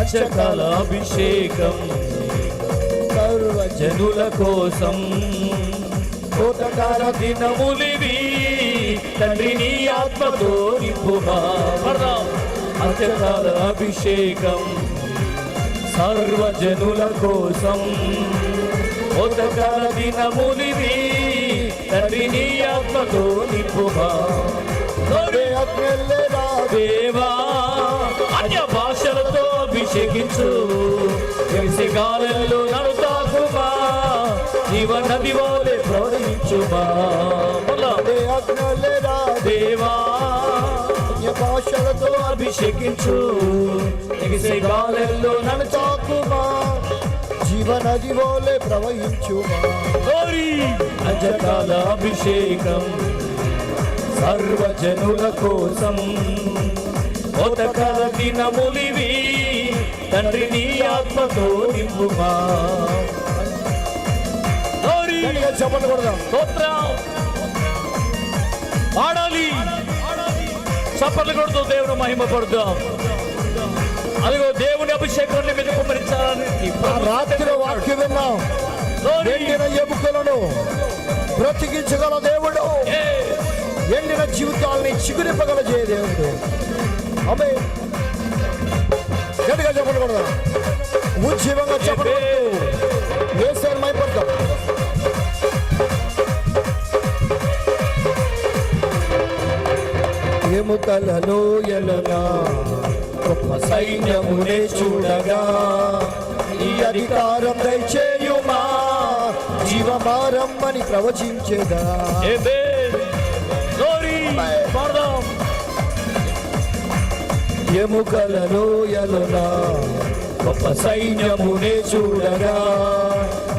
మత్స్యకాల అభిషేకం సర్వజనుల కోసం కోతకాల దినములివి తండ్రి నీ ఆత్మతో నింపుమా మత్స్యకాల అభిషేకం సర్వజనుల కోసం కోతకాల దినములివి తండ్రి నీ ఆత్మతో నింపుమా దేవా అన్య భాషలతో అభిషేకించు. తెలిసి గాలలో నడుతాకుమా. జీవ నది వలె ప్రవహించుమా. దేవా భాషలతో అభిషేకించు. ఎగిసే గాలల్లో నడుతాకుమా. జీవనది వోలే ప్రవహించుమా. గౌరీ అజకాల అభిషేకం. సర్వజనుల కోసం. కోతకాల దినములివి తండ్రి నీ ఆత్మతో నింపుమా? చెప్పండి స్తోత్రం. పాడాలి. చప్పట్లు కొడుతూ దేవుని మహిమ పడుతాం అదిగో దేవుని అభిషేకాన్ని మీద కుమరించాలని ఆ రాత్రి వాక్యం విన్నాం. ఎండిన ఎముకలను బ్రతికించగల దేవుడు. ఎండిన జీవితాల్ని చిగురింపగల జయ దేవుడు. ఆమె గట్టిగా చెప్పండి కొడదాం ఉజ్జీవంగా చెప్పండి వేసారు మైపడతాం. ఎముకలలో ఎలగా? గొప్ప సైన్యమునే చూడగా. ఈ అధికారం దయచేయుమా? జీవమారం అని ప్రవచించేదా? ఎముకలలో ఎలగా గొప్ప సైన్యమునే చూడగా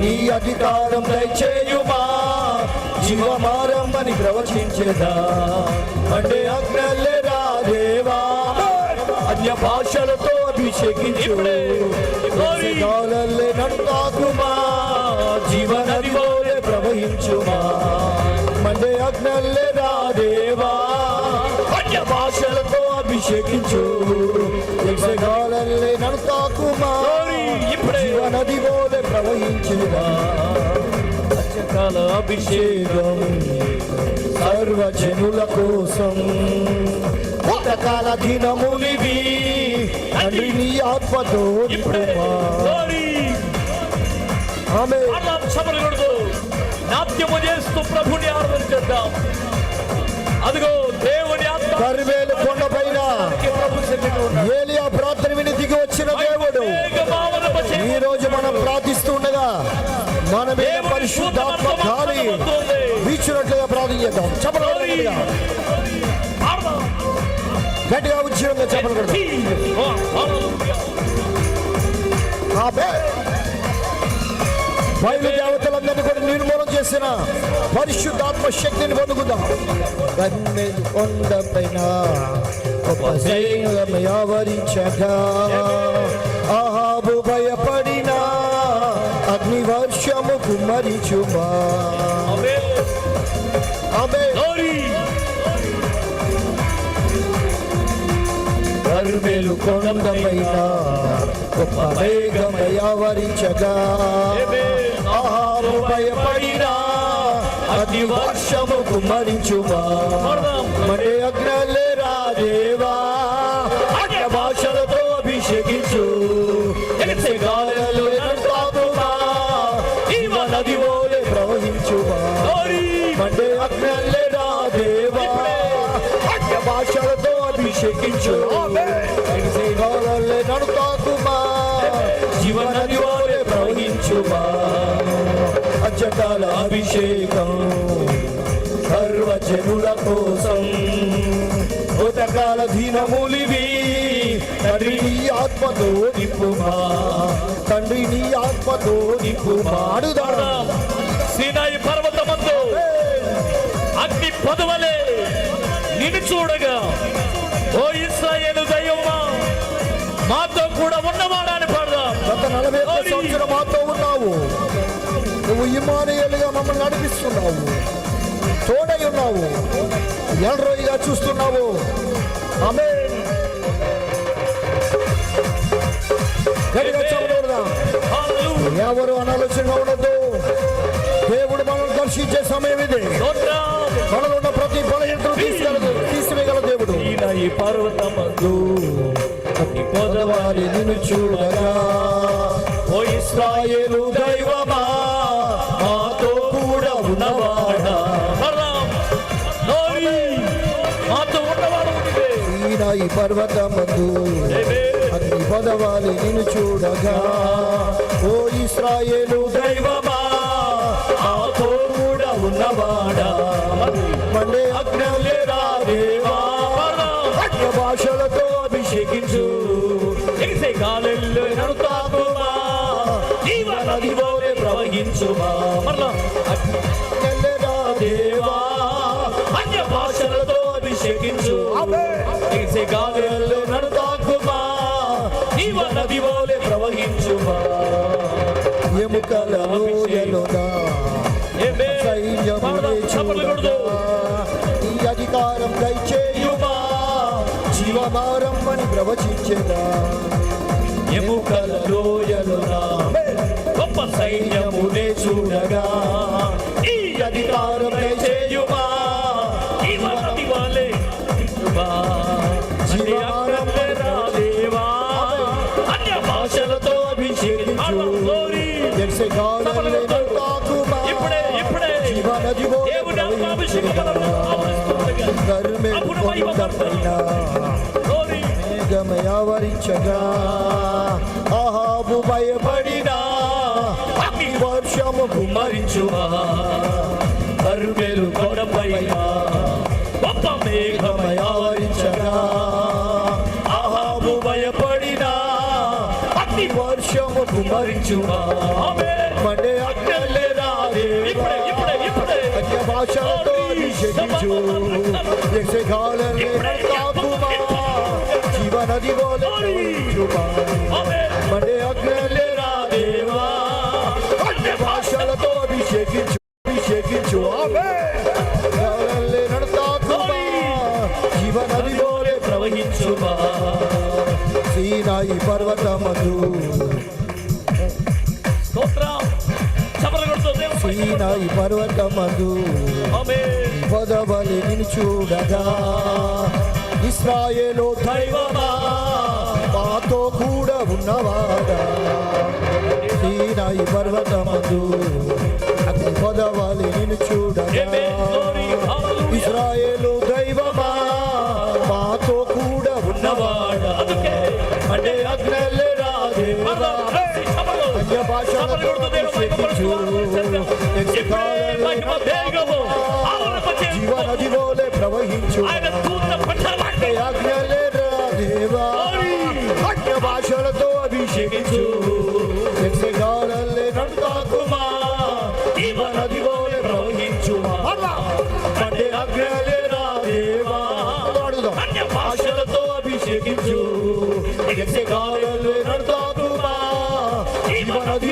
ఈ అధికారం దయచేయుమా? జీవమారం అని ప్రవచించేదా అంటే అగ్నలేరా దేవా అన్య భాషలతో అభిషేకించు. అభిషేకించు గాలల్లే నడుతాకుమా ఇప్పుడే. జీవనది వోలే ప్రవహించుమా అత్యకాల అభిషేకం సర్వజనుల కోసం. కొత్తకాల దినములివి తండ్రి నీ ఆత్మతో ఆమె నాట్యము చేస్తూ ప్రభుని ఆరాధన చేద్దాం అదిగో దేవుని కరివేలు కొండ పైన. ఏలియా ప్రార్థన విని దిగి వచ్చిన దేవుడు. ఈ రోజు మనం ప్రార్థిస్తుండగా మన మీద దేవుని పరిశుద్ధాత్మ శుద్ధ గాలి వీచినట్లుగా ప్రార్థన చేద్దాం. చెప్పలు. గట్టిగా? ఉద్యోగంగా చెప్పలు బయలు దేవతలందరినీ కూడా నిర్మూలన చేసిన పరిశుద్ధాత్మ శక్తిని పొందుకుందాం. గొప్ప సైన్యమై ఆవరించగా ఆహాబు భయపడిన అగ్ని వర్షము గౌరీ. కర్మేలు కొండపైన గొప్ప వేగమై ఆహాబు భయపడిన అగ్ని వర్షము కుమ్మరించుమా? పాడదాం. మరే అగ్నలేరా దేవా అన్య భాషలతో అభిషేకించు. గాలులు ఎగతాకుమా జీవ నది ఓలే ప్రవహించుమా? గౌరీ. మండే అగ్నలేరా దేవా అన్య భాషలతో అభిషేకించు. ఎగసే గాలులు నడుతాకుమా జీవ నది ఓలే ప్రవహించుమా అచ్చకాల అభిషేకం సర్వజనుల కోసం. ఉతకాల దినములివి తండ్రి నీ ఆత్మతో నిప్పుమా తండ్రి నీ ఆత్మతో నిప్పుమా. అడుదా పాడదాం. సీనాయి పర్వతమందు అగ్ని పొదవలే నిన్ను చూడగా ఓ ఇస్రాయేలు దయ్యమా మాతో కూడా ఉన్నవాడని నువ్వు ఇమానుయేలుగా మమ్మల్ని నడిపిస్తున్నావు. తోడై ఉన్నావు ఎల్రోయిగా చూస్తున్నావు. ఆమె. ఎవరు అనాలోచనగా ఉండదు దేవుడు మనల్ని దర్శించే సమయం ఇది. మనలో ఉన్న ప్రతి బలహీనతను తీసుకెళ్ళదు తీసివేయగల దేవుడు. ఈ పర్వతమందు పొదవారి వారి నిన్ను చూడగా ఓ ఇస్రాయేలు దైవమా ఈయన ఈ పర్వతమందు. అగ్ని పదవాలి నిన్ను చూడగా ఓ ఇస్రాయేలు దైవమా కూడా ఉన్నవాడా. మళ్ళీ అగ్నలేరా దేవా అగ్ని భాషలతో అభిషేకించు. ఎగిసే తాకుమా ప్రవహించుమా. మరలా ప్రవచించేదా ఎముకల లోయలునా గొప్ప సైన్యమునే చూడగా. ఈ అధికారం చేయుమా? ఇవన్నీ వాళ్ళే. అన్య భాషలతో అభిషేకించు. ఇప్పుడే ఇప్పుడే. అప్పుడు మహిమ కొండపైన మేఘమయావరించగా ఆహాబు భయపడినా అగ్ని వర్షము కుమ్మరించుమా. కర్మేలు కొండపైన గొప్ప మేఘమయావరించగా ఆహాబు భయపడినా అగ్ని వర్షము ఆమేన్. మండే ఇప్పుడే ఇప్పుడే అన్య భాషలతో అభిషేకించు పోలే ప్రవహించుమా ఆమేన్. మండే అగ్నిలేరా దేవా అన్య భాషలతో అభిషేకించు అభిషేకించు ఆమె జీవనది పోలే ప్రవహించుమా సీనాయి దేవుని సీనాయి పర్వతమందు ఆమేన్. పదవలి నిన్ను చూడగా ఇస్రాయేలు దైవమా? మాతో కూడా ఉన్నవాడా? సీనాయి పర్వతమందు అగ్ని పదవలి నిన్ను చూడగా. ఇస్రాయేలు దైవమా? మాతో కూడా ఉన్నవాడ? అంటే అగ్నలేరా దేవా కలిసి సభలో అన్య భాషలతో సభలు కొడుతూ దేవుని అభిషేకించు. ఇప్పుడే మహిమ వేగము ఆవరింపచేయు. జీవనది వోలే ప్రవహించు. ఆయన భాషలతో అభిషేకించు భాషలతో అభిషేకించు యక్షగానాలు నడతాకుమా జీవనది